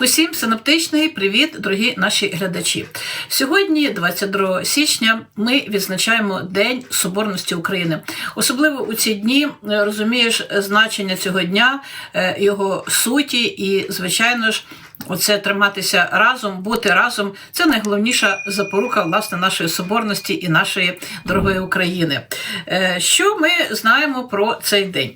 Усім синоптичний привіт, дорогі наші глядачі. Сьогодні, 22 січня, ми відзначаємо День Соборності України. Особливо у ці дні е, розумієш значення цього дня, е, його суті, і, звичайно ж. Оце триматися разом, бути разом це найголовніша запорука власне нашої соборності і нашої дорогої України. Е, Що ми знаємо про цей день?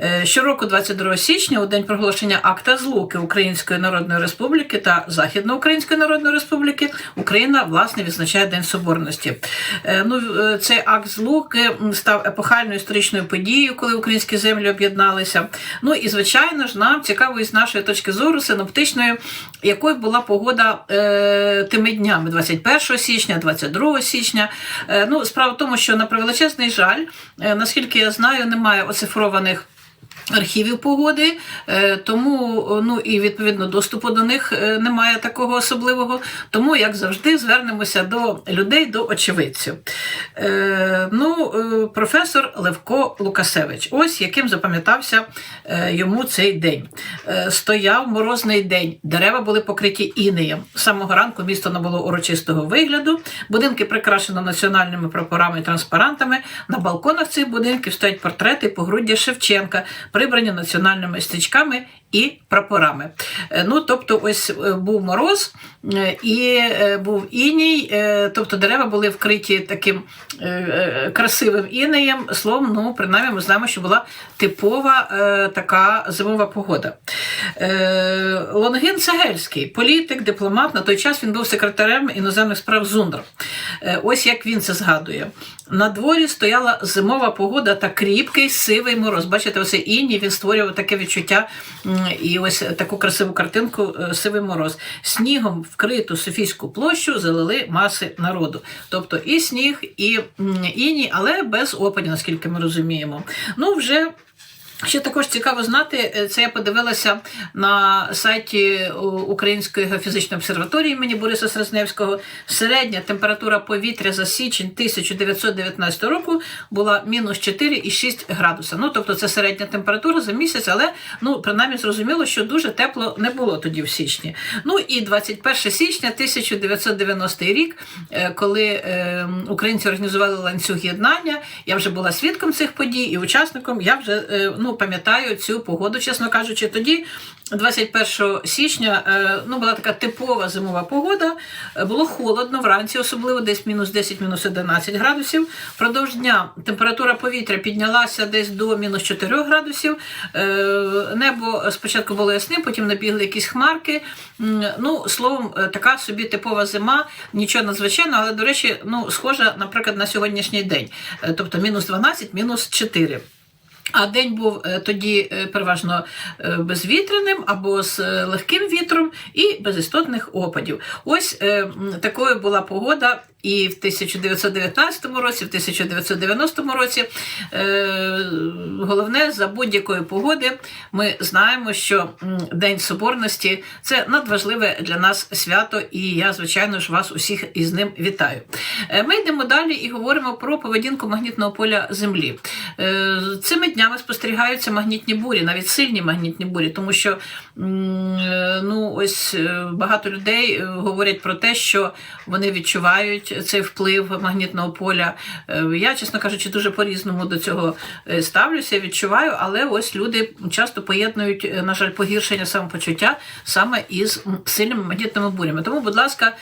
Е, Щороку, 22 січня, у день проголошення акта злуки Української Народної Республіки та Західноукраїнської Народної Республіки Україна власне відзначає День Соборності. Е, Ну, е, цей акт злуки став епохальною історичною подією, коли українські землі об'єдналися. Ну і звичайно ж, нам цікаво із нашої точки зору синоптичної, якою була погода е, тими днями 21 січня, 22 січня. Е, ну, справа в тому, що на превеличезний жаль, е, наскільки я знаю, немає оцифрованих. Архівів погоди, е, тому ну і відповідно доступу до них е, немає такого особливого. Тому, як завжди, звернемося до людей, до очевидців. Е, Ну, професор Левко Лукасевич, ось яким запам'ятався йому цей день. Стояв морозний день, дерева були покриті інеєм. З самого ранку місто набуло урочистого вигляду, будинки прикрашено національними прапорами і транспарантами. На балконах цих будинків стоять портрети погруддя Шевченка, прибрані національними стрічками і прапорами. Е, Ну, тобто, ось е, був мороз е, і був іній, тобто дерева були вкриті таким красивим інеєм. Словом, ну, принаймні, ми знаємо, що була типова така зимова погода. Лонгін Цегельський, політик, дипломат. На той час він був секретарем іноземних справ ЗУНДР. Е, Ось як він це згадує. На дворі стояла зимова погода та кріпкий сивий мороз. Бачите, оце іній він створював таке відчуття і ось таку красиву картинку е, сивий мороз. Снігом вкриту Софійську площу залили маси народу. Тобто і сніг, і іні, але без опадів, наскільки ми розуміємо. Ну, вже Ще також цікаво знати, е, це я подивилася на сайті Української геофізичної обсерваторії імені Бориса Срезневського. Середня температура повітря за січень 1919 року була мінус 4,6 градуса. Ну, тобто це середня температура за місяць, але ну, принаймні зрозуміло, що дуже тепло не було тоді в січні. Ну і 21 січня 1990 рік, е, коли е, українці організували ланцюг єднання, я вже була свідком цих подій і учасником. Я вже е, ну, пам'ятаю цю погоду, чесно кажучи. Тоді, 21 січня, е, ну, була така типова зимова погода. Е, Було холодно вранці, особливо десь мінус 10, мінус 11 градусів. Впродовж дня температура повітря піднялася десь до мінус 4 градусів. Е, Небо спочатку було ясним, потім набігли якісь хмарки. Ну, словом, така собі типова зима, нічого надзвичайного, але, до речі, ну, схожа, наприклад, на сьогоднішній день. Тобто мінус 12, мінус 4. А день був е, тоді е, переважно е, безвітряним або з легким вітром і без істотних опадів. Ось такою була погода і в 1919 році, в 1990 році. Е, Головне, за будь-якої погоди ми знаємо, що День Соборності це надважливе для нас свято, і я, звичайно ж, вас усіх із ним вітаю. Е, Ми йдемо далі і говоримо про поведінку магнітного поля Землі. Е, Цими днями спостерігаються магнітні бурі, навіть сильні магнітні бурі, тому що ну, ось багато людей говорять про те, що вони відчувають цей вплив магнітного поля. Е, Я, чесно кажучи, дуже по-різному до цього е, ставлюся, відчуваю, але ось люди часто поєднують, е, на жаль, погіршення самопочуття саме із сильними магнітними бурями. Тому, будь ласка,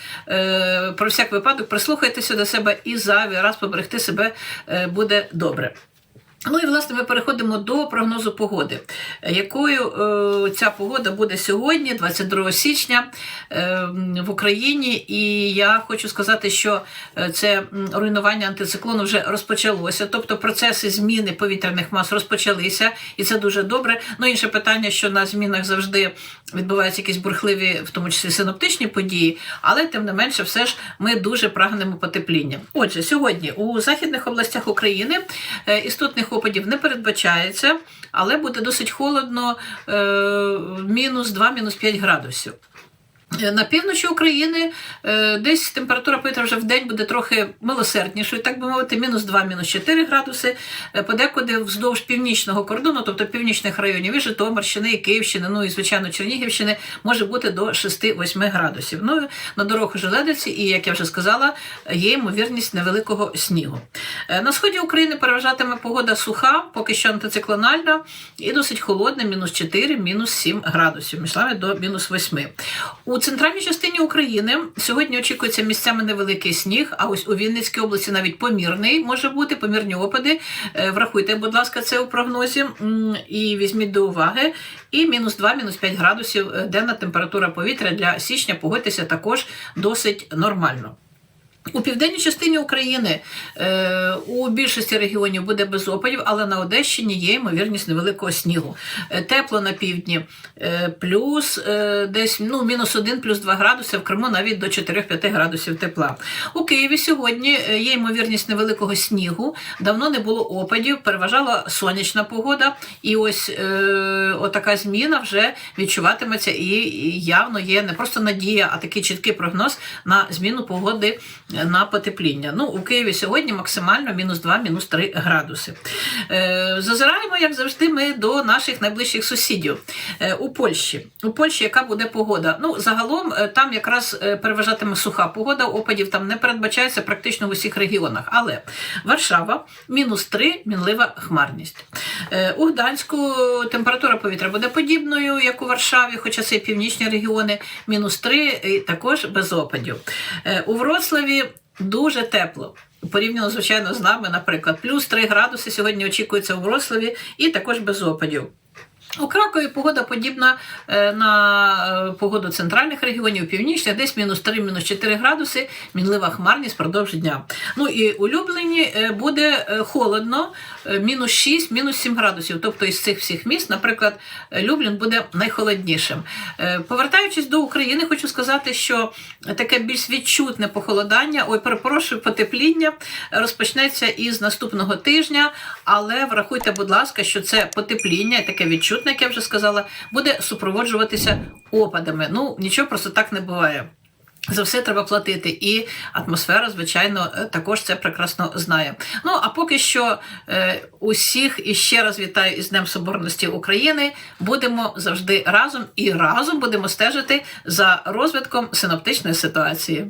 про всяк випадок прислухайтеся до себе і зайвий раз поберегти себе буде добре. Ну і власне ми переходимо до прогнозу погоди, якою е, ця погода буде сьогодні, 22 січня, е, в Україні. І я хочу сказати, що е, це руйнування антициклону вже розпочалося, тобто процеси зміни повітряних мас розпочалися, і це дуже добре. Ну інше питання, що на змінах завжди відбуваються якісь бурхливі, в тому числі синоптичні події, але тим не менше, все ж ми дуже прагнемо потепління. Отже, сьогодні у західних областях України е, істотних опадів не передбачається, але буде досить холодно, е, мінус 2-5 градусів. Е, На півночі України е, десь температура повітря вже в день буде трохи милосерднішою, так би мовити, мінус 2, мінус 4 градуси. Е, Подекуди вздовж північного кордону, тобто північних районів і Житомирщини, і Київщини, ну і звичайно Чернігівщини, може бути до 6-8 градусів. Ну на дорогах желедиці, і як я вже сказала, є ймовірність невеликого снігу. На сході України переважатиме погода суха, поки що антициклональна, і досить холодна, мінус 4, мінус 7 градусів, між до мінус 8. У центральній частині України сьогодні очікується місцями невеликий сніг, а ось у Вінницькій області навіть помірний може бути, помірні опади. Е, Врахуйте, будь ласка, це у прогнозі і візьміть до уваги. І мінус 2, мінус 5 градусів денна температура повітря для січня, погодьтеся, також досить нормально. У південній частині України е, у більшості регіонів буде без опадів, але на Одещині є ймовірність невеликого снігу. Е, тепло на півдні, е, плюс е, десь ну, мінус 1, плюс 2 градуси, в Криму навіть до 4-5 градусів тепла. У Києві сьогодні е, є ймовірність невеликого снігу, давно не було опадів, переважала сонячна погода, і ось е, отака зміна вже відчуватиметься і і явно є не просто надія, а такий чіткий прогноз на зміну погоди на потепління. Ну, у Києві сьогодні максимально мінус 2, мінус 3 градуси. Е, зазираємо, як завжди, ми до наших найближчих сусідів. Е, у Польщі. У Польщі яка буде погода? Ну, загалом е, там якраз переважатиме суха погода, опадів там не передбачається практично в усіх регіонах. Але Варшава мінус 3, мінлива хмарність. Е, У Гданську температура повітря буде подібною, як у Варшаві, хоча це і північні регіони, мінус 3, і також без опадів. Е, У Вроцлаві дуже тепло. Порівняно, звичайно, з нами, наприклад, плюс 3 градуси сьогодні очікується у Вроцлаві і також без опадів. У Кракові погода подібна е, на е, погоду центральних регіонів, північних, десь мінус 3, мінус 4 градуси, мінлива хмарність впродовж дня. Ну і у Люблені е, буде холодно, мінус 6, мінус 7 градусів. Тобто із цих всіх міст, наприклад, Люблін буде найхолоднішим. Повертаючись до України, хочу сказати, що таке більш відчутне похолодання, ой, перепрошую, потепління розпочнеться із наступного тижня, але врахуйте, будь ласка, що це потепління, таке відчутне, як я вже сказала, буде супроводжуватися опадами. Ну, нічого просто так не буває. За все треба платити, і атмосфера, звичайно, е, також це прекрасно знає. Ну а поки що е, усіх іще раз вітаю із Днем Соборності України. Будемо завжди разом і разом будемо стежити за розвитком синоптичної ситуації.